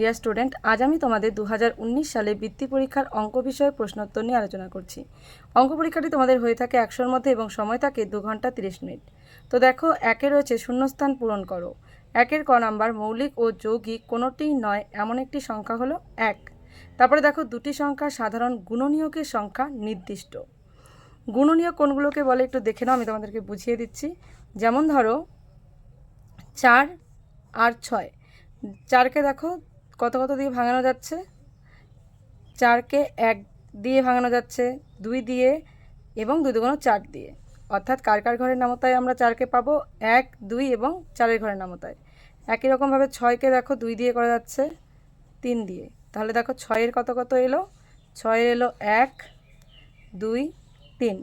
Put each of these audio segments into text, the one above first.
Dear student আজ আমি তোমাদের দু হাজার উনিশ সালে বৃত্তি পরীক্ষার অঙ্ক বিষয়ে প্রশ্নোত্তর নিয়ে আলোচনা করছি। অঙ্ক পরীক্ষাটি তোমাদের হয়ে থাকে একশোর মধ্যে এবং সময় থাকে দু ঘণ্টা তিরিশ মিনিট। তো দেখো, একে রয়েছে শূন্যস্থান পূরণ করো। একের ক নাম্বার মৌলিক ও যৌগিক কোনোটিই নয়, এমন একটি সংখ্যা হলো এক। তারপরে দেখো, দুটি সংখ্যা সাধারণ গুণনীয়কের সংখ্যা নির্দিষ্ট। গুণনীয়ক কোনগুলোকে বলে একটু দেখে নাও, আমি তোমাদেরকে বুঝিয়ে দিচ্ছি। যেমন ধরো, চার আর ছয়। চারকে দেখো কত কত দিয়ে ভাঙানো যাচ্ছে? চারকে এক দিয়ে ভাঙানো যাচ্ছে, দুই দিয়ে এবং দুই দুগুণ চার দিয়ে। অর্থাৎ কার কার ঘরের নামতায় আমরা চারকে পাবো? এক, দুই এবং চারের ঘরের নামতায়। একই রকমভাবে ছয়কে দেখো, দুই দিয়ে করা যাচ্ছে, তিন দিয়ে। তাহলে দেখো ছয়ের কত কত এলো? ছয়ের এলো এক, দুই, তিন।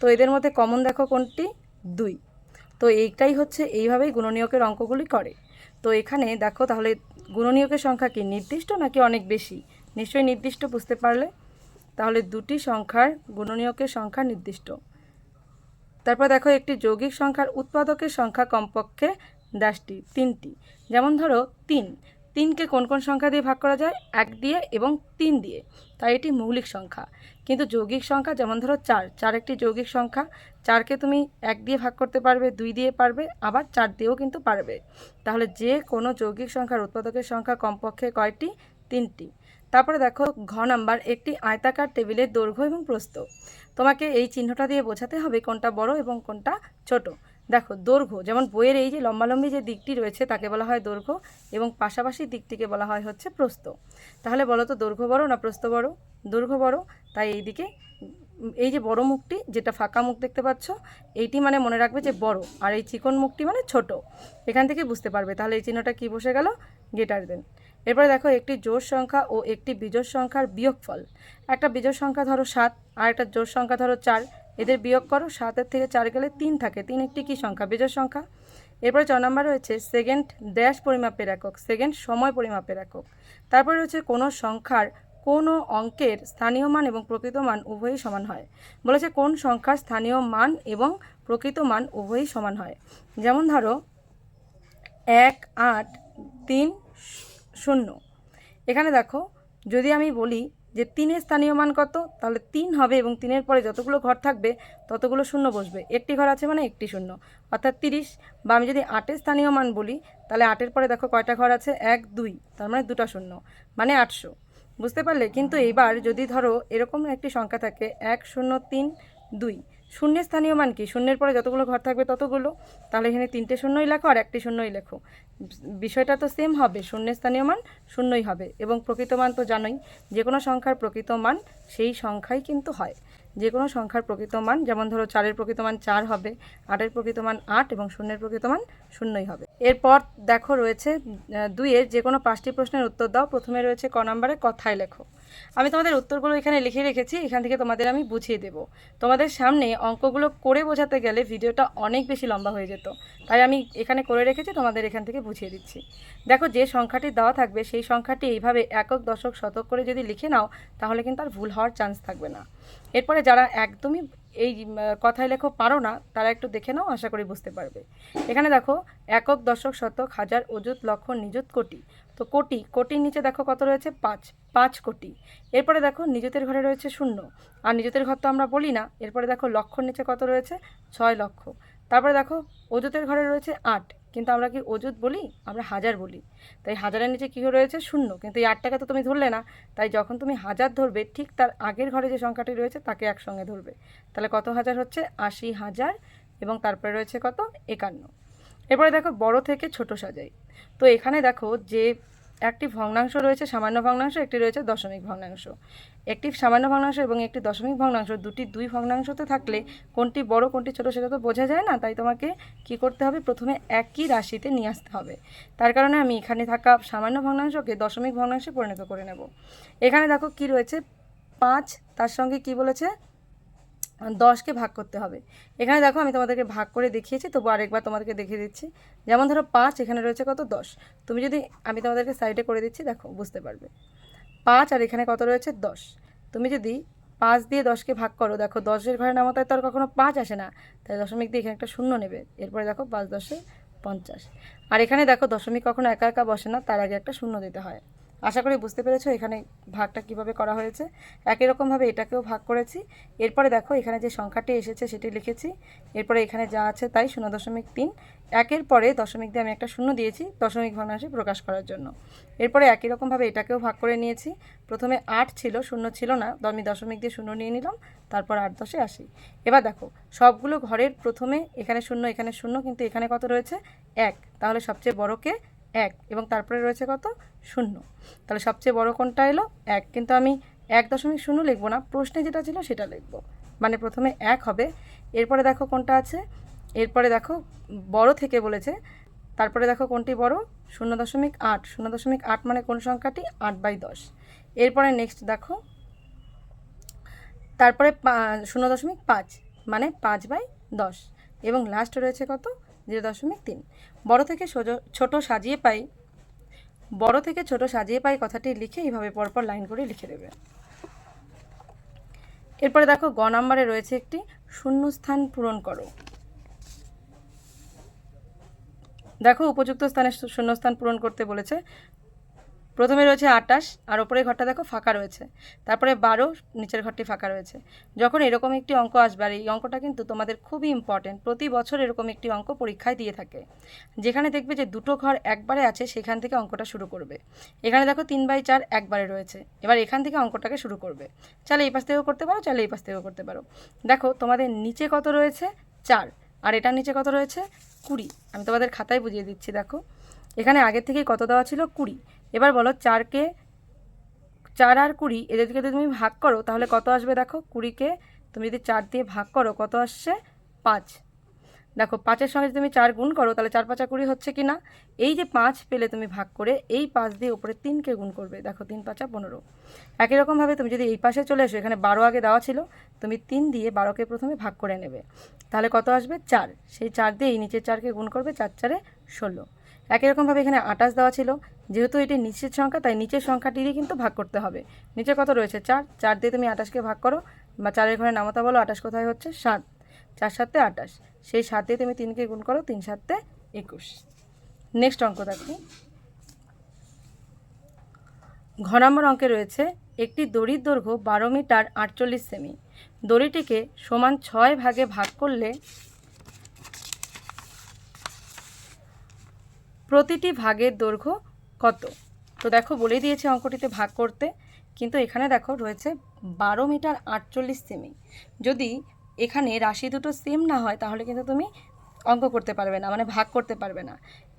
তো এদের মধ্যে কমন দেখো কোনটি? দুই। তো এইটাই হচ্ছে এইভাবেই গুণনীয়কের অঙ্কগুলি করে। তো এখানে দেখো তাহলে গুণনীয়কের সংখ্যা কি, নির্দিষ্ট নাকি অনেক বেশি? নিশ্চয়ই নির্দিষ্ট, বুঝতে পারলে? তাহলে দুটি সংখ্যার গুণনীয়কের সংখ্যা নির্দিষ্ট। তারপর দেখো একটি যৌগিক সংখ্যার উৎপাদকের সংখ্যা কমপক্ষে দাশটি, তিনটি। যেমন ধরো, তিন। তিনকে কোন কোন সংখ্যা দিয়ে ভাগ করা যায়? এক দিয়ে এবং তিন দিয়ে। তাই এটি মৌলিক সংখ্যা। কিন্তু যৌগিক সংখ্যা যেমন ধরো চার চার একটি যৌগিক সংখ্যা, চারকে তুমি এক দিয়ে ভাগ করতে পারবে, দুই দিয়ে পারবে, আবার চার দিয়েও কিন্তু পারবে। তাহলে যে কোনো যৌগিক সংখ্যার উৎপাদকের সংখ্যা কমপক্ষে কয়টি? তিনটি। তারপরে দেখো ঘ নাম্বার, একটি আয়তাকার টেবিলের দৈর্ঘ্য এবং প্রস্থ। তোমাকে এই চিহ্নটা দিয়ে বোঝাতে হবে কোনটা বড় এবং কোনটা ছোট। দেখো, দৈর্ঘ্য, যেমন বইয়ের এই যে লম্বালম্বি যে দিকটি রয়েছে, তাকে বলা হয় দৈর্ঘ্য এবং পাশাপাশি দিকটিকে বলা হয় হচ্ছে প্রস্থ। তাহলে বলো তো দৈর্ঘ্য বড় না প্রস্থ বড়? দৈর্ঘ্য বড় তাই এইদিকে উম, এই যে বড় মুখটি যেটা ফাঁকা মুখ দেখতে পাচ্ছ এইটি মানে মনে রাখবে যে বড় আর এই চিকন মুখটি মানে ছোট। এখান থেকে বুঝতে পারবে তাহলে এই চিহ্নটা কি বসে গেল? গেটার দেন। এরপরে দেখো একটি জোড় সংখ্যা ও একটি বিজোড় সংখ্যার বিয়োগফল। একটা বিজোড় সংখ্যা ধরো সাত আর একটা জোড় সংখ্যা ধরো চার। এদের বিয়োগ করো সাতের থেকে চার গেলে তিন থাকে। তিন একটি কী সংখ্যা? বিজোড় সংখ্যা। এরপরে ছ নম্বর রয়েছে সেকেন্ড ড্যাশ পরিমাপের একক সেকেন্ড সময় পরিমাপের একক। তারপরে রয়েছে কোনো সংখ্যার কোনো অঙ্কের স্থানীয় মান এবং প্রকৃত মান উভয়ই সমান হয়। বলেছে কোন সংখ্যার স্থানীয় মান এবং প্রকৃত মান উভয়ই সমান হয়। যেমন ধরো, এক, আট, তিন, শূন্য। এখানে দেখো, যদি আমি বলি যে তিনের স্থানীয় মান কত, তাহলে তিন হবে এবং তিনের পরে যতগুলো ঘর থাকবে, ততগুলো শূন্য বসবে। একটি ঘর আছে মানে একটি শূন্য। অর্থাৎ তিরিশ। বা আমি যদি আটের স্থানীয় মান বলি, তাহলে আটের পরে দেখো কয়টা ঘর আছে? এক, দুই। তার মানে দুটা শূন্য। মানে আটশো। বুঝতে পারলে? কিন্তু এইবার যদি ধরো এরকম একটি সংখ্যা থাকে, এক, শূন্য, তিন, দুই, শূন্যের স্থানীয় মান কি? শূন্যের পরে যতগুলো ঘর থাকবে ততগুলো? তাহলে এখানে তিনটে শূন্যই লেখো আর একটি শূন্যই লেখো। বিষয়টা তো সেম হবে, শূন্যের স্থানীয় মান শূন্যই হবে এবং প্রকৃত মান তো জানোই, যে কোনো সংখ্যার প্রকৃত মান সেই সংখ্যাই কিন্তু হয়। যে কোনো সংখ্যার প্রকৃত মান, যেমন ধরো চারের প্রকৃত মান চার হবে, আটের প্রকৃত মান আট এবং শূন্যের প্রকৃত মান শূন্যই হবে। এরপর দেখো রয়েছে দুইয়ের যে কোনো পাঁচটি প্রশ্নের উত্তর দাও। প্রথমে রয়েছে ক নম্বরে, কথায় লেখো। আমি তোমাদের উত্তরগুলো এখানে লিখে রেখেছি, এখান থেকে তোমাদের আমি বুঝিয়ে দেব। তোমাদের সামনে অঙ্কগুলো করে বোঝাতে গেলে ভিডিওটা অনেক বেশি লম্বা হয়ে যেত। তাই আমি এখানে করে রেখেছি, তোমাদের এখান থেকে বুঝিয়ে দিচ্ছি। দেখো, যে সংখ্যাটি দেওয়া থাকবে, সেই সংখ্যাটি এইভাবে একক, দশক, শতক করে যদি লিখে নাও, তাহলে কিন্তু আর ভুল হওয়ার চান্স থাকবে না। এরপরে যারা একদমই এই কথায় লেখো পারো না, তারা একটু দেখে নাও, আশা করি বুঝতে পারবে। এখানে দেখো, একক, দশক, শতক, হাজার, অযুত, লক্ষ, নিযুত, কোটি। তো কোটি, কোটির নিচে দেখো কত রয়েছে? পাঁচ পাঁচ কোটি। এরপরে দেখো নিজতের ঘরে রয়েছে শূন্য। আর নিজতের ঘর তো আমরা বলি না, এরপরে দেখো, লক্ষর নিচে কত রয়েছে? ছয় লক্ষ। তারপরে দেখো, অযুতের ঘরে রয়েছে আট। কিন্তু আমরা কি অযুত বলি? আমরা হাজার বলি। তাই হাজারের নিচে কী রয়েছে? শূন্য। কিন্তু এই আটটাকে তো তুমি ধরলে না। তাই যখন তুমি হাজার ধরবে, ঠিক তার আগের ঘরে যে সংখ্যাটি রয়েছে, তাকে একসঙ্গে ধরবে। তাহলে কত হাজার হচ্ছে? আশি হাজার। এবং তারপরে রয়েছে কত? একান্ন। এরপরে দেখো, বড় থেকে ছোট সাজাই। তো এখানে দেখো যে একটি ভগ্নাংশ রয়েছে সামান্য ভগ্নাংশ, একটি রয়েছে দশমিক ভগ্নাংশ। একটি সামান্য ভগ্নাংশ এবং একটি দশমিক ভগ্নাংশ দুটি দুই ভগ্নাংশতে থাকলে কোনটি বড়, কোনটি ছোট সেটা তো বোঝা যায় না, তাই তোমাকে কি করতে হবে? প্রথমে একই রাশিতে নিয়ে আসতে হবে। তার কারণে আমি এখানে থাকা সামান্য ভগ্নাংশকে দশমিক ভগ্নাংশে পরিণত করে নেব। এখানে দেখো কি রয়েছে? পাঁচ, তার সঙ্গে কি বলেছে? দশকে ভাগ করতে হবে। এখানে দেখো আমি তোমাদেরকে ভাগ করে দেখিয়েছি, তবু আরেকবার তোমাদেরকে দেখিয়ে দিচ্ছি। যেমন ধরো পাঁচ, এখানে রয়েছে কত? দশ। তুমি যদি, আমি তোমাদেরকে সাইডে করে দিচ্ছি, দেখো, বুঝতে পারবে। পাঁচ আর এখানে কত রয়েছে? দশ। তুমি যদি পাঁচ দিয়ে দশকে ভাগ করো, দেখো, দশের ঘরে নামতায় তো আর কখনো পাঁচ আসে না। তাই দশমিক দিয়ে এখানে একটা শূন্য নেবে। এরপরে দেখো, পাঁচ দশে পঞ্চাশ। আর এখানে দেখো, দশমিক কখনো একা একা বসে না, তার আগে একটা শূন্য দিতে হয়। আশা করি বুঝতে পেরেছ এখানে ভাগটা কীভাবে করা হয়েছে। একই রকমভাবে এটাকেও ভাগ করেছি। এরপরে দেখো, এখানে যে সংখ্যাটি এসেছে সেটি লিখেছি। এরপরে এখানে যা আছে তাই শূন্য দশমিক তিন। একের পরে দশমিক দিয়ে আমি একটা শূন্য দিয়েছি দশমিক ভগ্নাংশে প্রকাশ করার জন্য। এরপরে একই রকমভাবে এটাকেও ভাগ করে নিয়েছি। প্রথমে আট ছিল, শূন্য ছিল না। আমি দশমিক দিয়ে শূন্য নিয়ে নিলাম, তারপর আট দশে আসি। এবার দেখো, সবগুলো ঘরের প্রথমে এখানে শূন্য এখানে শূন্য, কিন্তু এখানে কত রয়েছে? এক। তাহলে সবচেয়ে বড়কে এক এবং তারপরে রয়েছে কত? শূন্য। তাহলে সবচেয়ে বড় কোনটা এলো? এক। কিন্তু আমি এক দশমিক শূন্য লিখব না। প্রশ্নে যেটা ছিল সেটা লিখব। মানে প্রথমে এক হবে। এরপরে দেখো কোনটা আছে? এরপরে দেখো বড় থেকে বলেছে। তারপরে দেখো কোনটি বড়? শূন্য দশমিক আট। শূন্য দশমিক আট মানে কোন সংখ্যাটি? আট বাই দশ। এরপরে নেক্সট দেখো। তারপরে শূন্য দশমিক পাঁচ মানে পাঁচ বাই দশ। এবং লাস্ট রয়েছে কত? জিরো দশমিক তিন। বড়ো থেকে সোজো- ছোট সাজিয়ে পাই, বড় থেকে ছোট সাজিয়ে পাই কথাটি লিখে এইভাবে পরপর লাইন করে লিখে দেবে। এরপরে দেখো, গ নাম্বারে রয়েছে একটি, শূন্যস্থান পূরণ করো। দেখো, উপযুক্ত স্থানে শূন্যস্থান পূরণ করতে বলেছে প্রথমে রয়েছে আটাশ, আর ওপরের ঘরটা দেখো ফাঁকা রয়েছে। তারপরে বারো, নিচের ঘরটি ফাঁকা রয়েছে। যখন এরকম একটি অঙ্ক আসবে, আর এই অঙ্কটা কিন্তু তোমাদের খুবই ইম্পর্টেন্ট প্রতি বছর এরকম একটি অঙ্ক পরীক্ষায় দিয়ে থাকে। যেখানে দেখবে যে দুটো ঘর একবারে আছে, সেখান থেকে অঙ্কটা শুরু করবে। এখানে দেখো তিন বাই চার একবারে রয়েছে। এবার এখান থেকে অঙ্কটাকে শুরু করবে। চাইলে এই পাশ থেকেও করতে পারো, চাইলে এই পাশ থেকেও করতে পারো। দেখো তোমাদের নিচে কত রয়েছে? চার। আর এটার নিচে কত রয়েছে? কুড়ি। আমি তোমাদের খাতায় বুঝিয়ে দিচ্ছি, দেখো। এখানে আগের থেকেই কত দেওয়া ছিল? কুড়ি। এবার বলো, চারকে, চার আর কুড়ি, এদেরকে যদি তুমি ভাগ করো, তাহলে কত আসবে দেখো? কুড়িকে, তুমি যদি চার দিয়ে ভাগ করো, কত আসছে? পাঁচ। দেখো, পাঁচের সঙ্গে যদি তুমি চার গুণ করো, তাহলে চার পাঁচা কুড়ি হচ্ছে কি না? এই যে পাঁচ পেলে তুমি ভাগ করে এই পাঁচ দিয়ে উপরে তিনকে গুণ করবে। দেখো, তিন পাঁচা পনেরো। একই রকমভাবে তুমি যদি এই পাশে চলে এসো, এখানে বারো আগে দেওয়া ছিল, তুমি তিন দিয়ে বারোকে প্রথমে ভাগ করে নেবে। তাহলে কত আসবে? চার। সেই চার দিয়ে এই নিচের চারকে গুণ করবে চার চারে ষোলো। একই রকমভাবে এখানে আটাশ দেওয়া ছিল, যেহেতু এটি নিচের সংখ্যা, তাই নিচের সংখ্যাটি দিয়ে কিন্তু ভাগ করতে হবে। নিচে কত রয়েছে? চার। চার দিয়ে তুমি আটাশকে ভাগ করো, বা চারের ঘরে নামতা বলো আটাশ কোথায় হচ্ছে? সাত। চার সাতে আটাশ সেই সাত তুমি তিনকে গুণ করো, তিন সাতে একুশ। নেক্সট অঙ্ক দেখো। ঘ নম্বর অঙ্কে রয়েছে, একটি দড়ির দৈর্ঘ্য বারো মিটার আটচল্লিশ সেমি। দড়িটিকে সমান ছয় ভাগে ভাগ করলে প্রতিটি ভাগের দৈর্ঘ্য কত? তো দেখো বলে দিয়েছে অঙ্কটিতে ভাগ করতে। কিন্তু এখানে দেখো, রয়েছে বারো মিটার আটচল্লিশ সেমি। যদি এখানে রাশি দুটো সেম না হয়, তাহলে কিন্তু তুমি অঙ্ক করতে পারবে না মানে ভাগ করতে পারবে না।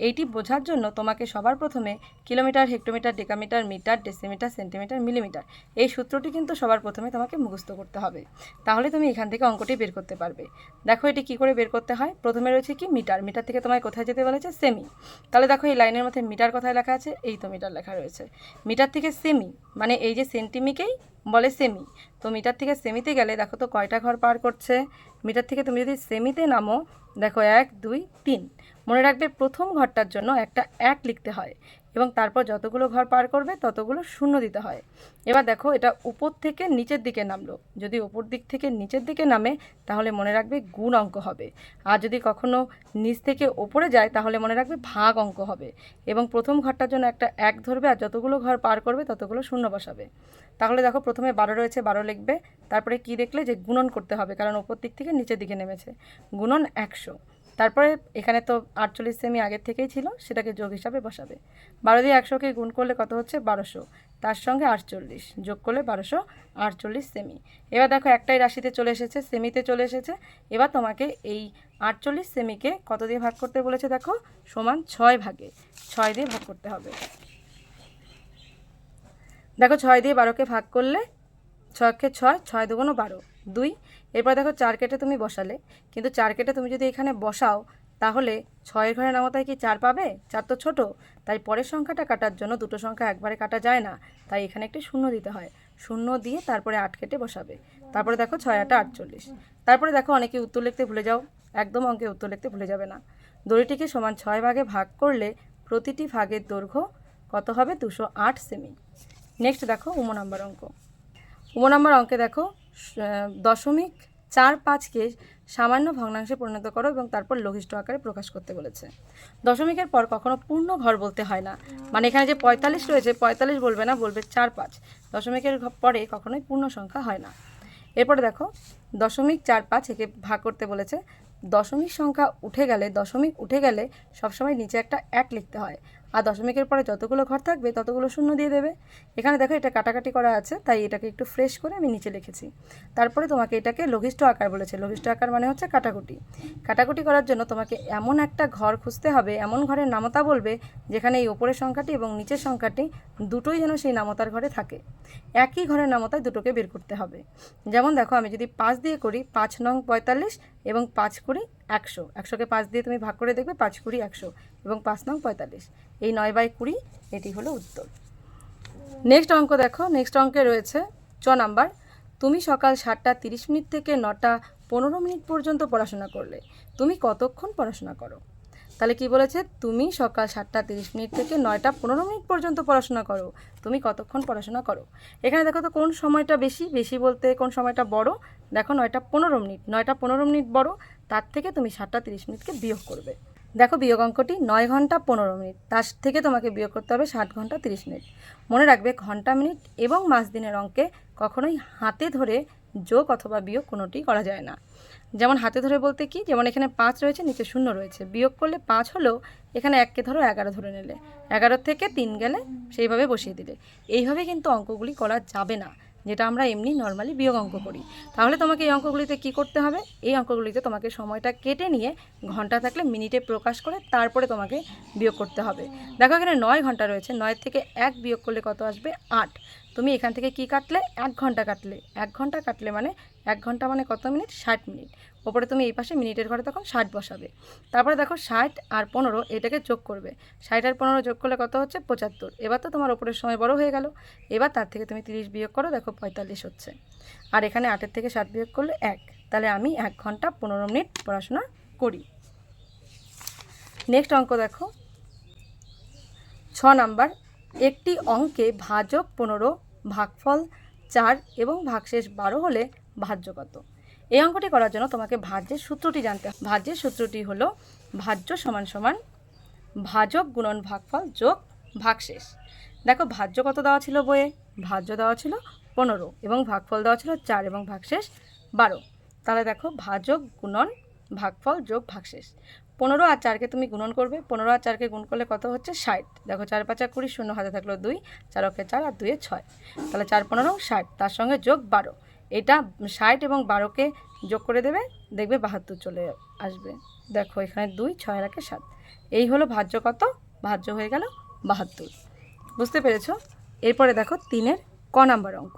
এইটি বোঝার জন্য তোমাকে সবার প্রথমে kilometre, hectometre, decametre, metre, decimetre, centimetre, millimetre, এই সূত্রটি কিন্তু সবার প্রথমে তোমাকে মুখস্থ করতে হবে। তাহলে তুমি এখান থেকে অঙ্কটি বের করতে পারবে। দেখো এটি কি করে বের করতে হয়? প্রথমে রয়েছে কি? মিটার। মিটার থেকে তোমায় কোথায় যেতে বলেছে? সেমি তাহলে দেখো এই লাইনের মধ্যে মিটার কোথায় লেখা আছে? এই তো মিটার লেখা রয়েছে। মিটার থেকে সেমি মানে এই যে সেন্টিমিকেই বলে সেমি। তো মিটার থেকে সেমিতে গেলে দেখো তো কয়টা ঘর পার করছে? মিটার থেকে তুমি যদি সেমিতে নামো, দেখো এক, দুই, তিন। মনে রাখবে প্রথম ঘরটার জন্য একটা এক লিখতে হয়। এবং তারপর যতগুলো ঘর পার করবে, ততগুলো শূন্য দিতে হয়। এবার দেখো, এটা উপর থেকে নিচের দিকে নামলো। যদি উপর দিক থেকে নিচের দিকে নামে, তাহলে মনে রাখবে গুণ অঙ্ক হবে। আর যদি কখনো নিচ থেকে ওপরে যায়, তাহলে মনে রাখবে ভাগ অঙ্ক হবে। এবং প্রথম ঘরটার জন্য একটা এক ধরবে, আর যতগুলো ঘর পার করবে, ততগুলো শূন্য বসাবে। তাহলে দেখো, প্রথমে বারো রয়েছে, বারো লিখবে। তারপরে কি দেখলে? যে গুণন করতে হবে, কারণ ওপর দিক থেকে নিচের দিকে নেমেছে। গুণন একশো। তারপরে এখানে তো আটচল্লিশ সেমি আগের থেকেই ছিল, সেটাকে যোগ হিসাবে বসাবে। বারো দিয়ে একশোকে গুণ করলে কত হচ্ছে? বারোশো। তার সঙ্গে আটচল্লিশ যোগ করলে বারোশো আটচল্লিশ সেমি। এবার দেখো একটাই রাশিতে চলে এসেছে, সেমিতে চলে এসেছে। এবার তোমাকে এই আটচল্লিশ সেমিকে কত দিয়ে ভাগ করতে বলেছে দেখো? সমান ছয় ভাগে। ছয় দিয়ে ভাগ করতে হবে। দেখো ছয় দিয়ে বারোকে ভাগ করলে ছয়কে ছয় ছয় দুগুণ বারো। দুই, এরপর দেখো চার কেটে তুমি বসালে। কিন্তু চার কেটে তুমি যদি এখানে বসাও, তাহলে ছয়ের ঘরে নামতায় কি চার পাবে? চার তো ছোট। তাই পরের সংখ্যাটা কাটার জন্য দুটো সংখ্যা একবারে কাটা যায় না। তাই এখানে একটি শূন্য দিতে হয়। শূন্য দিয়ে তারপরে আট কেটে বসাবে। তারপরে দেখো ছয়, আটা আটচল্লিশ। তারপরে দেখো অনেকে উত্তর লিখতে ভুলে যাও। একদম অঙ্কে উত্তর লিখতে ভুলে যাবে না। দড়িটিকে সমান ছয় ভাগে ভাগ করলে প্রতিটি ভাগের দৈর্ঘ্য কত হবে? দুশো আট সেমি। নেক্সট দেখো উম নাম্বার অঙ্ক। উম নাম্বার অঙ্কে দেখো দশমিক চার পাঁচকে সামান্য ভগ্নাংশে পরিণত করো এবং তারপর লঘিষ্ঠ আকারে প্রকাশ করতে বলেছে। দশমিকের পর কখনো পূর্ণ ঘর বলতে হয় না। মানে এখানে যে পঁয়তাল্লিশ রয়েছে, পঁয়তাল্লিশ বলবে না, বলবে চার পাঁচ। দশমিকের পরে কখনোই পূর্ণ সংখ্যা হয় না। এরপরে দেখো, দশমিক চার পাঁচ একে ভাগ করতে বলেছে। দশমিক সংখ্যা উঠে গেলে, দশমিক উঠে গেলে সবসময় নিচে একটা এক লিখতে হয়। আর দশমিকের পরে যতগুলো ঘর থাকবে, ততগুলো শূন্য দিয়ে দেবে। এখানে দেখো এটা কাটাকাটি করা আছে, তাই এটাকে একটু ফ্রেশ করে আমি নিচে লিখেছি। তারপরে তোমাকে এটাকে লঘিষ্ঠ আকার বলেছে। লঘিষ্ঠ আকার মানে হচ্ছে কাটাকুটি। কাটাকুটি করার জন্য তোমাকে এমন একটা ঘর খুঁজতে হবে, এমন ঘরের নামতা বলবে, যেখানে এই ওপরের সংখ্যাটি এবং নিচের সংখ্যাটি দুটোই যেন সেই নামতার ঘরে থাকে। একই ঘরের নামতায় দুটোকে বের করতে হবে। যেমন দেখো, আমি যদি পাঁচ দিয়ে করি, পাঁচ নং পঁয়তাল্লিশ এবং পাঁচ কুড়ি একশো। একশোকে পাঁচ দিয়ে তুমি ভাগ করে দেখবে পাঁচ কুড়ি একশো এবং পাঁচ নং পঁয়তাল্লিশ। এই নয় বাই কুড়ি, এটি হলো উত্তর। নেক্সট অঙ্ক দেখো। নেক্সট অঙ্কে রয়েছে চ নাম্বার। তুমি সকাল সাতটা তিরিশ মিনিট থেকে নটা পনেরো মিনিট পর্যন্ত পড়াশোনা করলে, তুমি কতক্ষণ পড়াশোনা করো? তাহলে কি বলেছে? তুমি সকাল সাতটা তিরিশ মিনিট থেকে নয়টা পনেরো মিনিট পর্যন্ত পড়াশোনা করো, তুমি কতক্ষণ পড়াশোনা করো? এখানে দেখো তো কোন সময়টা বেশি? বেশি বলতে কোন সময়টা বড়? দেখো নয়টা পনেরো মিনিট, নয়টা পনেরো মিনিট বড় তার থেকে তুমি সাতটা তিরিশ মিনিটকে বিয়োগ করবে। দেখো বিয়োগ অঙ্কটি নয় ঘণ্টা পনেরো মিনিট, তার থেকে তোমাকে বিয়োগ করতে হবে ষাট ঘণ্টা তিরিশ মিনিট। মনে রাখবে ঘণ্টা মিনিট এবং মাস দিনের অঙ্কে কখনোই হাতে ধরে যোগ অথবা বিয়োগ কোনোটি করা যায় না। যেমন হাতে ধরে বলতে কি? যেমন এখানে পাঁচ রয়েছে, নিচে শূন্য রয়েছে। বিয়োগ করলে পাঁচ হলেও এখানে এককে ধরো, এগারো ধরে নিলে। এগারো থেকে তিন গেলে সেইভাবে বসিয়ে দিলে। এইভাবে কিন্তু অঙ্কগুলি করা যাবে না। যেটা আমরা এমনি নর্মালি বিয়োগ অঙ্ক করি। তাহলে তোমাকে এই অঙ্কগুলিতে কি করতে হবে? এই অঙ্কগুলিতে তোমাকে সময়টা কেটে নিয়ে ঘণ্টা থাকলে মিনিটে প্রকাশ করে তারপরে তোমাকে বিয়োগ করতে হবে। দেখো এখানে নয় ঘণ্টা রয়েছে নয় থেকে এক বিয়োগ করলে কত আসবে? আট। তুমি এখান থেকে কি কাটলে? এক ঘণ্টা কাটলে। এক ঘণ্টা কাটলে মানে এক ঘণ্টা মানে কত মিনিট? ষাট মিনিট। ওপরে তুমি এই পাশে মিনিটের ঘরে তখন ষাট বসাবে। তারপরে দেখো ষাট আর পনেরো এটাকে যোগ করবে। ষাট আর পনেরো যোগ করলে কত হচ্ছে? পঁচাত্তর। এবার তো তোমার ওপরের সময় বড় হয়ে গেল। এবার তার থেকে তুমি তিরিশ বিয়োগ করো, দেখো পঁয়তাল্লিশ হচ্ছে। আর এখানে আটের থেকে ষাট বিয়োগ করলে এক। তাহলে আমি এক ঘণ্টা পনেরো মিনিট পড়াশোনা করি। নেক্সট অঙ্ক দেখো। ছ নাম্বার, একটি অঙ্কে ভাজক পনেরো, ভাগফল চার এবং ভাগশেষ বারো হলে ভাজ্য কত? এই অঙ্কটি করার জন্য তোমাকে ভাজ্যের সূত্রটি জানতে হবে। ভাজ্যের সূত্রটি হলো ভাজ্য সমান সমান ভাজক গুণন ভাগফল যোগ ভাগশেষ। দেখো, ভাজ্য কত দেওয়া ছিল বইয়ে? ভাজ্য দেওয়া ছিল পনেরো এবং ভাগফল দেওয়া ছিল চার এবং ভাগশেষ বারো। তাহলে দেখো, ভাজক গুণন ভাগফল যোগ ভাগশেষ। পনেরো আর চারকে তুমি গুণন করবে। পনেরো আর চারকে গুণ করলে কত হচ্ছে? ষাট। দেখো, চার পাঁচা কুড়ি শূন্য হাতে থাকল দুই, চার চার আর দুয়ে ছয়। তাহলে চার পনেরো, ষাট। তার সঙ্গে যোগ বারো। এটা ষাট এবং বারোকে যোগ করে দেবে, দেখবে বাহাত্তর চলে আসবে। দেখো, এখানে দুই, ছয় রাখে সাত। এই হলো ভাজ্য কত? ভাজ্য হয়ে গেল বাহাত্তর। বুঝতে পেরেছ? এরপরে দেখো তিনের ক নাম্বার অঙ্ক।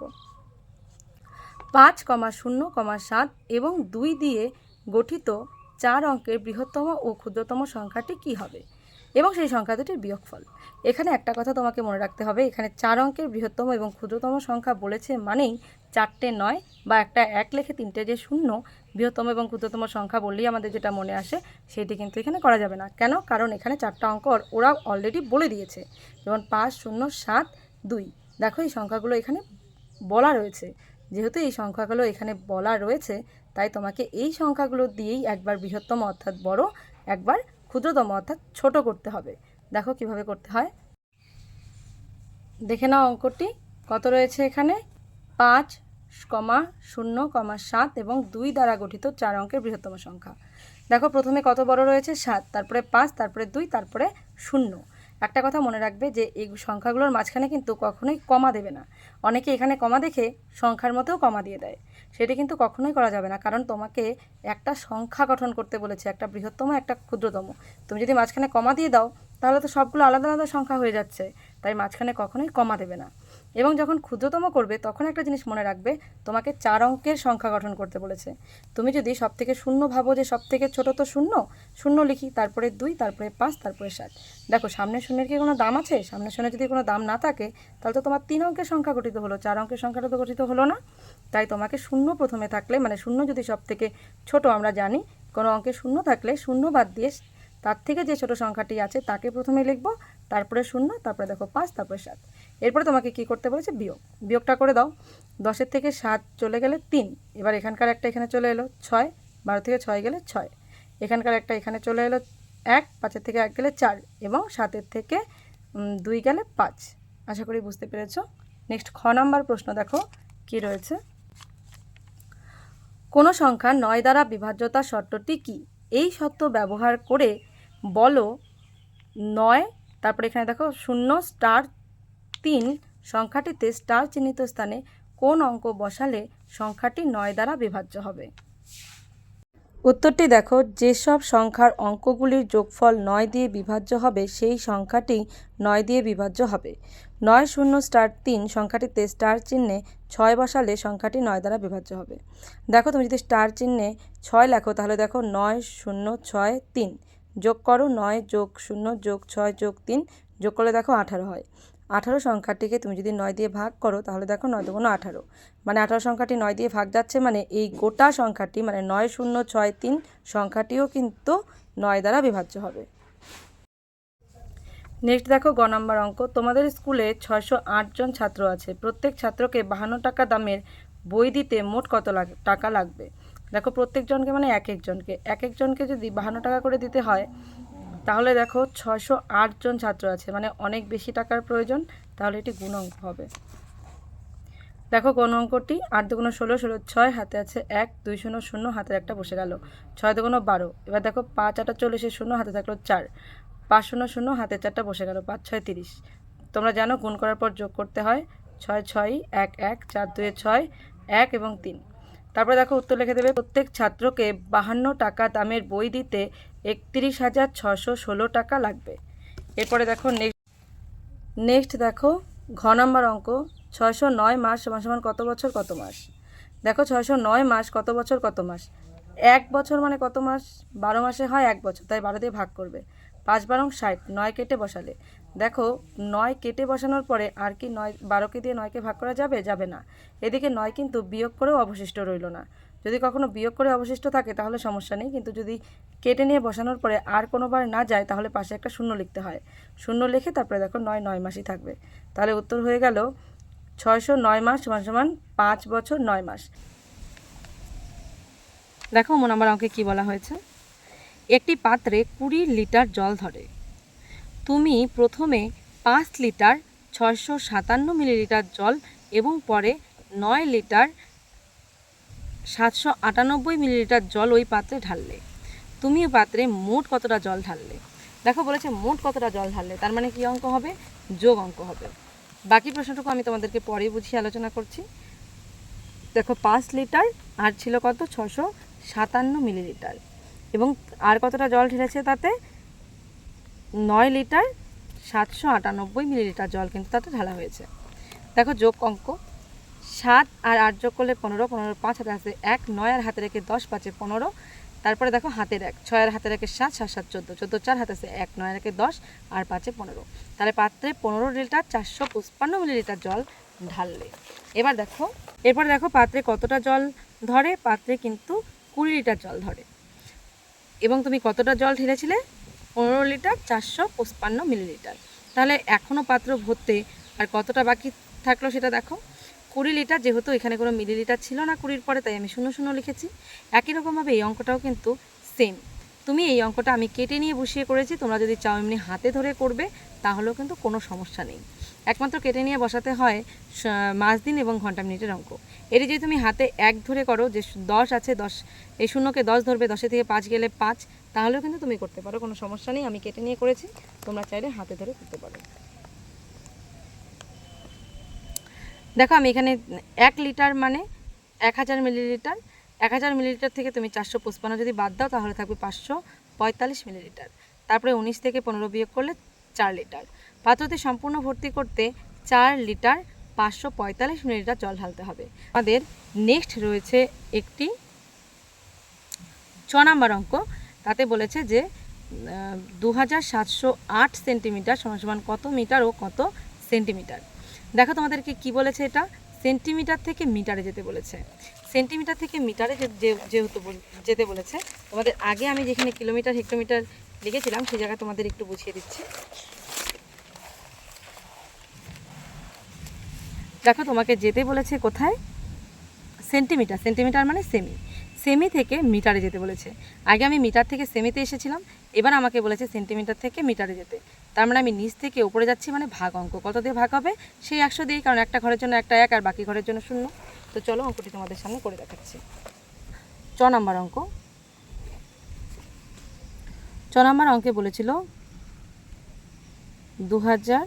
পাঁচ কমা শূন্য কমা সাত এবং দুই দিয়ে গঠিত চার অঙ্কের বৃহত্তম ও ক্ষুদ্রতম সংখ্যাটি কি হবে? এবং সেই সংখ্যা দুটির বিয়োগফল। এখানে একটা কথা তোমাকে মনে রাখতে হবে, এখানে চার অঙ্কের বৃহত্তম এবং ক্ষুদ্রতম সংখ্যা বলেছে মানেই চারটে নয় বা একটা এক লেখে তিনটে যে শূন্য, বৃহত্তম এবং ক্ষুদ্রতম সংখ্যা বললেই আমাদের যেটা মনে আসে, সেটি কিন্তু এখানে করা যাবে না। কেন? কারণ এখানে চারটা অঙ্ক ওর- অলরেডি বলে দিয়েছে। যেমন পাঁচ, শূন্য, সাত, দুই। দেখো এই সংখ্যাগুলো এখানে বলা রয়েছে। যেহেতু এই সংখ্যাগুলো এখানে বলা রয়েছে, তাই তোমাকে এই সংখ্যাগুলো দিয়েই একবার বৃহত্তম অর্থাৎ বড়, একবার ক্ষুদ্রতম, অর্থাৎ ছোট করতে হবে। দেখো কীভাবে করতে হয়। দেখে নাও অঙ্কটি। কত রয়েছে এখানে? পাঁচ, কমা শূন্য, কমা সাত এবং দুই দ্বারা গঠিত চার অঙ্কের বৃহত্তম সংখ্যা। দেখো প্রথমে কত বড় রয়েছে? সাত, তারপরে পাঁচ, তারপরে দুই, তারপরে শূন্য। একটা কথা মনে রাখবে যে, এই সংখ্যাগুলোর মাঝখানে কিন্তু কখনোই কমা দেবে না। অনেকে এখানে কমা দেখে সংখ্যার মতেও কমা দিয়ে দেয়। সেটি কিন্তু কখনোই করা যাবে না, কারণ তোমাকে একটা সংখ্যা গঠন করতে বলেছে, একটা বৃহত্তম, একটা ক্ষুদ্রতম। তুমি যদি মাঝখানে কমা দিয়ে দাও, তাহলে তো সবগুলো আলাদা আলাদা সংখ্যা হয়ে যাচ্ছে। তাই মাঝখানে কখনোই কমা দেবে না। এবং যখন ক্ষুদ্রতম করবে, তখন একটা জিনিস মনে রাখবে, তোমাকে চার অঙ্কের সংখ্যা গঠন করতে বলেছে। তুমি যদি সব থেকে শূন্য ভাবো যে সব থেকে ছোটো তো শূন্য শূন্য লিখি, তারপরে দুই, তারপরে পাঁচ, তারপরে সাত দেখো, সামনের শূন্যের কি কোনো দাম আছে? সামনের শূন্যের যদি কোনো দাম না থাকে, তাহলে তো তোমার তিন অঙ্কের সংখ্যা গঠিত হলো, চার অঙ্কের সংখ্যাটা তো গঠিত হলো না। তাই তোমাকে শূন্য প্রথমে থাকলে মানে শূন্য যদি সব থেকে ছোট আমরা জানি, কোনো অঙ্কে শূন্য থাকলে শূন্য বাদ দিয়ে তার থেকে যে ছোট সংখ্যাটি আছে, তাকে প্রথমে লিখব, তারপরে শূন্য, তারপরে দেখো পাঁচ, তারপরে সাত এরপরে তোমাকে কি করতে বলেছে? বিয়োগ। বিয়োগটা করে দাও। দশের থেকে সাত চলে গেলে তিন। এবার এখানকার একটা এখানে চলে এলো ছয়। বারো থেকে ছয় গেলে ছয়। এখানকার একটা এখানে চলে এলো এক। পাঁচের থেকে এক গেলে চার। এবং সাতের থেকে দুই গেলে পাঁচ। আশা করি বুঝতে পেরেছ? নেক্সট খ নাম্বার প্রশ্ন দেখো। কি রয়েছে? কোনো সংখ্যা নয় দ্বারা বিভাজ্যতা শর্তটি কি? এই শর্ত ব্যবহার করে বলো নয়। তারপরে এখানে দেখো, শূন্য, স্টার তিন সংখ্যাটিতে স্টার চিহ্নিত স্থানে কোন অঙ্ক বসালে সংখ্যাটি নয় দ্বারা বিভাজ্য হবে? উত্তরটি দেখো, যেসব সংখ্যার অঙ্কগুলির যোগফল নয় দিয়ে বিভাজ্য হবে, সেই সংখ্যাটি নয় দিয়ে বিভাজ্য হবে। নয় শূন্য স্টার তিন সংখ্যাটিতে স্টার চিহ্নে ছয় বসালে সংখ্যাটি নয় দ্বারা বিভাজ্য হবে। দেখো, তুমি যদি স্টার চিহ্নে ছয় লেখো, তাহলে দেখো নয় শূন্য ছয় তিন যোগ করো, নয় যোগ শূন্য যোগ ছয় যোগ তিন যোগ করলে দেখো আঠারো হয়। আঠারো সংখ্যাটিকে তুমি যদি নয় দিয়ে ভাগ করো, তাহলে দেখো নয় দুগুণ আঠারো। মানে আঠারো সংখ্যাটি নয় দিয়ে ভাগ যাচ্ছে মানে এই গোটা সংখ্যাটি মানে নয় শূন্য ছয় তিন সংখ্যাটিও কিন্তু নয় দ্বারা বিভাজ্য হবে। নেক্সট দেখো গ নম্বর অঙ্ক। তোমাদের স্কুলে ছয়শো জন ছাত্র আছে। প্রত্যেক ছাত্রকে বাহান্ন টাকা দামের বই দিতে মোট কত লাগ টাকা লাগবে? দেখো প্রত্যেকজনকে মানে এক একজনকে। এক একজনকে যদি বাহান্ন টাকা করে দিতে হয় তাহলে দেখো ছশো জন ছাত্র আছে মানে অনেক বেশি টাকার প্রয়োজন, তাহলে এটি গুণ অঙ্ক হবে। দেখো কোন অঙ্কটি, আট দুগুণ ষোলো ষোলো ছয়, হাতে আছে এক, দুই শূন্য শূন্য, হাতে একটা বসে গেল। ছয় দুগুণ বারো, এবার দেখো পাঁচ আটা চল্লিশে শূন্য, হাতে থাকল চার। পাঁচ শূন্য শূন্য, হাতে চারটা বসে গেল, পাঁচ ছয় তিরিশ। তোমরা জানো গুণ করার পর যোগ করতে হয়, ছয় ছয়, এক এক, চার, দুয়ে ছয়, এক এবং তিন। তারপরে দেখো উত্তর লিখে দেবে, প্রত্যেক ছাত্রকে বাহান্ন টাকা দামের বই দিতে একত্রিশ হাজার ছশো ষোলো টাকা লাগবে। এরপরে দেখো নেক্সট নেক্সট দেখো, ঘ নম্বর অঙ্ক, ছয়শো নয় মাস সমান সমান কত বছর কত মাস? দেখো ছয়শো নয় মাস কত বছর কত মাস? এক বছর মানে কত মাস? বারো মাসে হয় এক বছর, তাই বারো দিয়ে ভাগ করবে। পাঁচ বারং ষাট, নয় কেটে বসালে। দেখো, নয় কেটে বসানোর পরে আর কি নয় বারোকে দিয়ে নয়কে ভাগ করা যাবে? যাবে না। এদিকে নয় কিন্তু বিয়োগ করেও অবশিষ্ট রইল না। যদি কখনো বিয়োগ করে অবশিষ্ট থাকে তাহলে সমস্যা নেই, কিন্তু যদি কেটে নিয়ে বসানোর পরে আর কোনোবার না যায় তাহলে পাশে একটা শূন্য লিখতে হয়। শূন্য লিখে তারপরে দেখো নয় নয় মাসই থাকবে। তাহলে উত্তর হয়ে গেল ছয়শো নয় মাস সমান সমান পাঁচ বছর নয় মাস। দেখো মন আমার অঙ্কে কী বলা হয়েছে? একটি পাত্রে কুড়ি লিটার জল ধরে। তুমি প্রথমে পাঁচ লিটার ছয়শো সাতান্ন মিলিলিটার জল এবং পরে নয় লিটার সাতশো আটানব্বই মিলিলিটার জল ওই পাত্রে ঢাললে। তুমি ওই পাত্রে মোট কতটা জল ঢাললে? দেখো বলেছে মোট কতটা জল ঢাললে, তার মানে কি অঙ্ক হবে? যোগ অঙ্ক হবে। বাকি প্রশ্নটুকু আমি তোমাদেরকে পরে বুঝিয়ে আলোচনা করছি। দেখো, পাঁচ লিটার আর ছিল কত? ছশো সাতান্ন মিলিলিটার। এবং আর কতটা জল ঢেলেছে তাতে? নয় লিটার সাতশো আটানব্বই মিলিলিটার জল কিন্তু তাতে ঢালা হয়েছে। দেখো যোগ অঙ্ক। সাত আর আট যোগ করলে পনেরো পনেরো পাঁচ হাতে আছে এক, নয় আর হাতে রেখে দশ পাঁচে পনেরো। তারপরে দেখো হাতের এক, ছয় আর হাতে রেখে সাত সাত সাত, চোদ্দ চোদ্দ, চার হাতে আছে এক, নয় রেখে দশ আর পাঁচে পনেরো। তাহলে পাত্রে পনেরো লিটার চারশো পঁচপান্ন মিলিলিটার জল ঢাললে। এবার দেখো, এরপর দেখো পাত্রে কতটা জল ধরে? পাত্রে কিন্তু কুড়ি লিটার জল ধরে। এবং তুমি কতটা জল ঢেলেছিলে? পনেরো লিটার, চারশো পঁচপান্ন মিলিলিটার। তাহলে এখনও পাত্র ভরতে আর কতটা বাকি থাকল সেটা দেখো। কুড়ি লিটার যেহেতু এখানে কোনো মিলিলিটার ছিল না কুড়ির পরে, তাই আমি শূন্য শূন্য লিখেছি। একই রকমভাবে এই অঙ্কটাও কিন্তু সেম তুমি এই অঙ্কটা আমি কেটে নিয়ে বসিয়ে করেছি, তোমরা যদি চাও এমনি হাতে ধরে করবে, তাহলেও কিন্তু কোনো সমস্যা নেই। একমাত্র কেটে নিয়ে বসাতে হয় মাস দিন এবং ঘণ্টা মিনিটের অঙ্ক। এটি যদি তুমি হাতে এক ধরে করো, যে দশ আছে, দশ, এই শূন্যকে দশ ধরবে দশে থেকে পাঁচ গেলে পাঁচ তাহলেও কিন্তু তুমি করতে পারো, কোনো সমস্যা নেই, আমি কেটে নিয়ে করেছি, তোমরা চাইলে হাতে ধরে করতে পারো। দেখো, আমি এখানে এক লিটার মানে এক হাজার মিলিলিটার, এক হাজার মিলিলিটার থেকে তুমি চারশো পঁচপান্ন যদি বাদ দাও, তাহলে থাকবে পাঁচশো পঁয়তাল্লিশ মিলিলিটার। তারপরে উনিশ থেকে পনেরো বিয়োগ করলে চার লিটার। পাত্রতে সম্পূর্ণ ভর্তি করতে চার লিটার পাঁচশো পঁয়তাল্লিশ মিলিলিটার জল ঢালতে হবে। আমাদের নেক্সট রয়েছে একটি ছ নাম্বার অঙ্ক। তাতে বলেছে যে দু সাতশো আট সেন্টিমিটার সমান সমান কত মিটার ও কত সেন্টিমিটার। দেখো তোমাদেরকে কি বলেছে এটা? সেন্টিমিটার থেকে মিটারে যেতে বলেছে। সেন্টিমিটার থেকে মিটারে যেহেতু যেতে বলেছে, তোমাদের আগে আমি যেখানে কিলোমিটার, হেক্টোমিটার লিখেছিলাম, সেই জায়গায় তোমাদের একটু বুঝিয়ে দিচ্ছি। দেখো তোমাকে যেতে বলেছে কোথায়? সেন্টিমিটার সেন্টিমিটার মানে সেমি। সেমি থেকে মিটারে যেতে বলেছে। আগে আমি মিটার থেকে সেমিতে এসেছিলাম, এবার আমাকে বলেছে সেন্টিমিটার থেকে মিটারে যেতে। তার মানে আমি নিচ থেকে উপরে যাচ্ছি মানে ভাগ অঙ্ক। কত দিয়ে ভাগ হবে? সেই একশো দিয়েই, কারণ একটা ঘরের জন্য একটা এক আর বাকি ঘরের জন্য শূন্য। তো চলো অঙ্কটি তোমাদের সামনে করে দেখাচ্ছি। চ নাম্বার অঙ্ক। চ নাম্বার অঙ্কে বলেছিল দু হাজার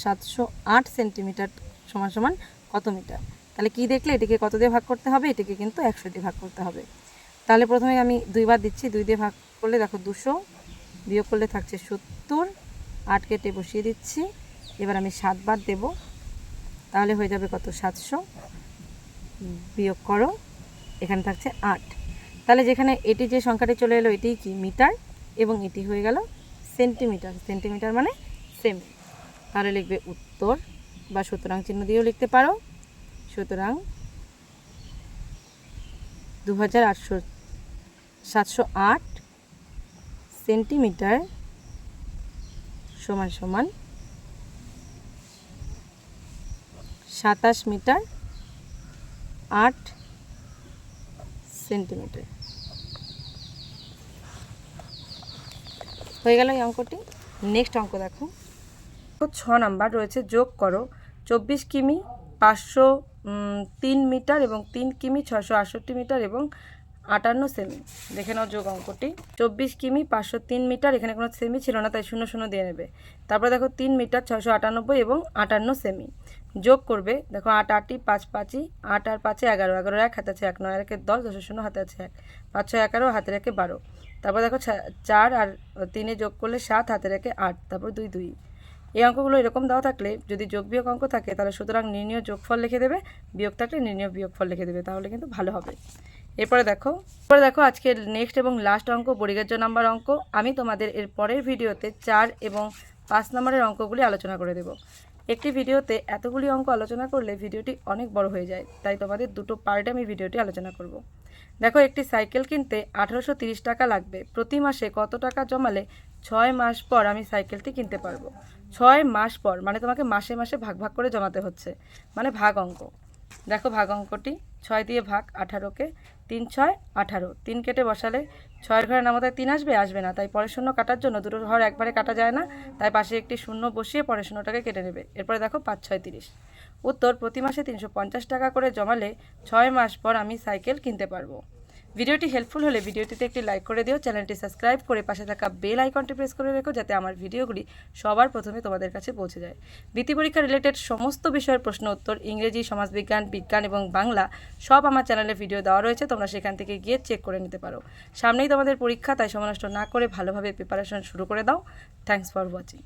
সাতশো আট সেন্টিমিটার সমান সমান কত মিটার তাহলে কি দেখলে? এটিকে কত দিয়ে ভাগ করতে হবে? এটিকে কিন্তু একশো দিয়ে ভাগ করতে হবে। তাহলে প্রথমে আমি দুইবার দিচ্ছি। দুই দিয়ে ভাগ করলে দেখো দুশো। বিয়োগ করলে থাকছে সত্তর। আট কেটে বসিয়ে দিচ্ছি। এবার আমি সাতবার দেব। তাহলে হয়ে যাবে কত? সাতশো। বিয়োগ করো। এখানে থাকছে আট। তাহলে যেখানে এটি যে সংখ্যাটি চলে এলো এটি কি? মিটার। এবং এটি হয়ে গেল সেন্টিমিটার। সেন্টিমিটার মানে সেমি। তাহলে লিখবে উত্তর বা সুতরাং চিহ্ন দিয়েও লিখতে পারো। সুতরাং দু হাজার আটশো সাতশো আট সেন্টিমিটার সমান সমান সাতাশ মিটার আট সেন্টিমিটার। হয়ে গেল এই অঙ্কটি। নেক্সট অঙ্ক দেখো। ছ নাম্বার রয়েছে যোগ করো। চব্বিশ কিমি পাঁচশো তিন মিটার এবং তিন কিমি ছশো আটষট্টি মিটার এবং আটান্ন সেমি। দেখে নাও যোগ অঙ্কটি। চব্বিশ কিমি পাঁচশো তিন মিটার, এখানে কোনো সেমি ছিল না, তাই শূন্য শূন্য দিয়ে নেবে। তারপরে দেখো তিন মিটার ছশো আটানব্বই এবং আটান্ন সেমি। যোগ করবে, দেখো আট আটই, পাঁচ পাঁচই, আট আর পাঁচে এগারো। এগারো এক, হাতে আছে এক, নয় একে দশ দশের শূন্য, হাতে আছে এক। পাঁচ ছয় এগারো হাতে রেখে বারো। তারপর দেখো চার আর তিনে যোগ করলে সাত হাতে রেখে আট। তারপর দুই দুই। এই অঙ্কগুলো এরকম দেওয়া থাকলে যদি যোগ বিয়োগ অঙ্ক থাকে, তাহলে সুতরাং নির্ণয় যোগফল লিখে দেবে, বিয়োগ থাকলে নির্ণয় বিয়োগফল লিখে দেবে, তাহলে কিন্তু ভালো হবে। এরপরে দেখো এরপরে দেখো আজকের নেক্সট এবং লাস্ট অঙ্ক পরিগার্য নাম্বার অঙ্ক। আমি তোমাদের এর পরের ভিডিওতে চার এবং পাঁচ নম্বরের অঙ্কগুলি আলোচনা করে দেব। একটি ভিডিওতে এতগুলি অঙ্ক আলোচনা করলে ভিডিওটি অনেক বড় হয়ে যায়, তাই তোমাদের দুটো পার্টে আমি ভিডিওটি আলোচনা করব। দেখো, একটি সাইকেল কিনতে আঠারোশো টাকা লাগবে। প্রতি মাসে কত টাকা জমালে ছয় মাস পর আমি সাইকেলটি কিনতে পারব। ছয় মাস পর মানে তোমাকে মাসে মাসে ভাগ ভাগ করে জমাতে হচ্ছে। মানে ভাগ অঙ্ক। দেখো ভাগ অঙ্কটি, ছয় দিয়ে ভাগ আঠারোকে তিন ছয় আঠারো। তিন কেটে বসালে ছয়ের ঘরে নামাতায় তিন আসবে? আসবে না। তাই পরের শূন্য কাটার জন্য দুটো ঘর একবারে কাটা যায় না, তাই পাশে একটি শূন্য বসিয়ে পরের শূন্যটাকে কেটে নেবে। এরপরে দেখো পাঁচ, ছয়, তিরিশ। উত্তর, প্রতি মাসে তিনশো পঞ্চাশ টাকা করে জমালে ছয় মাস পর আমি সাইকেল কিনতে পারব। ভিডিওটি হেল্পফুল হলে ভিডিওটিতে একটি লাইক করে দিও, চ্যানেলটি সাবস্ক্রাইব করে পাশে থাকা বেল আইকনটি প্রেস করে রেখো যাতে আমার ভিডিওগুলি সবার প্রথমে তোমাদের কাছে পৌঁছে যায়। বৃত্তি পরীক্ষা রিলেটেড সমস্ত বিষয়ের প্রশ্ন উত্তর ইংরেজি, সমাজবিজ্ঞান, বিজ্ঞান এবং বাংলা সব আমার চ্যানেলে ভিডিও দেওয়া রয়েছে, তোমরা সেখান থেকে গিয়ে চেক করে নিতে পারো। সামনেই তোমাদের পরীক্ষা, তাই সমনষ্ট না করে ভালোভাবে প্রিপারেশন শুরু করে দাও। Thanks for watching